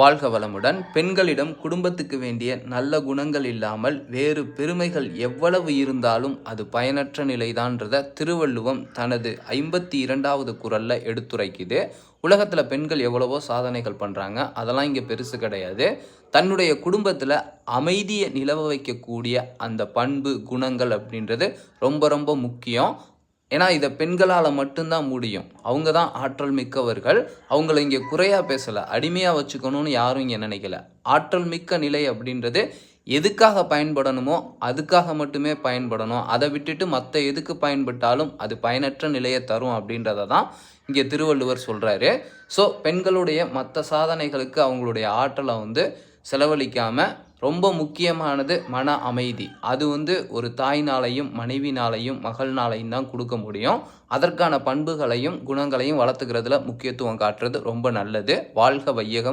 வாழ்க வளமுடன். பெண்களிடம் குடும்பத்துக்கு வேண்டிய நல்ல குணங்கள் இல்லாமல் வேறு பெருமைகள் எவ்வளவு இருந்தாலும் அது பயனற்ற நிலைதான்றத திருவள்ளுவம் தனது ஐம்பத்தி இரண்டாவது குரல்ல எடுத்துரைக்குது. உலகத்தில் பெண்கள் எவ்வளவோ சாதனைகள் பண்ணுறாங்க அதெல்லாம் இங்கே பெருசு கிடையாது. தன்னுடைய குடும்பத்தில் அமைதியை நிலவ வைக்கக்கூடிய அந்த பண்பு குணங்கள் அப்படின்றது ரொம்ப ரொம்ப முக்கியம். ஏன்னா இதை பெண்களால் மட்டும்தான் முடியும். அவங்க தான் ஆற்றல் மிக்கவர்கள். அவங்கள இங்கே குறையாக பேசலை. அடிமையாக வச்சுக்கணும்னு யாரும் இங்கே நினைக்கல. ஆற்றல் மிக்க நிலை அப்படின்றது எதுக்காக பயன்படணுமோ அதுக்காக மட்டுமே பயன்படணும். அதை விட்டுட்டு மற்ற எதுக்கு பயன்பட்டாலும் அது பயனற்ற நிலையை தரும் அப்படின்றத தான் இங்கே திருவள்ளுவர் சொல்கிறாரு ஸோ பெண்களுடைய மற்ற சாதனைகளுக்கு அவங்களுடைய ஆற்றலை வந்து செலவழிக்காமல் ரொம்ப முக்கியமானது மன அமைதி. அது வந்து ஒரு தாய்னாலையும் மனைவினாலையும் மகள்னாலையும் தான் கொடுக்க முடியும். அதற்கான பண்புகளையும் குணங்களையும் வளர்த்துக்கிறதுல முக்கியத்துவம் காட்டுறது ரொம்ப நல்லது. வாழ்க வையகம்.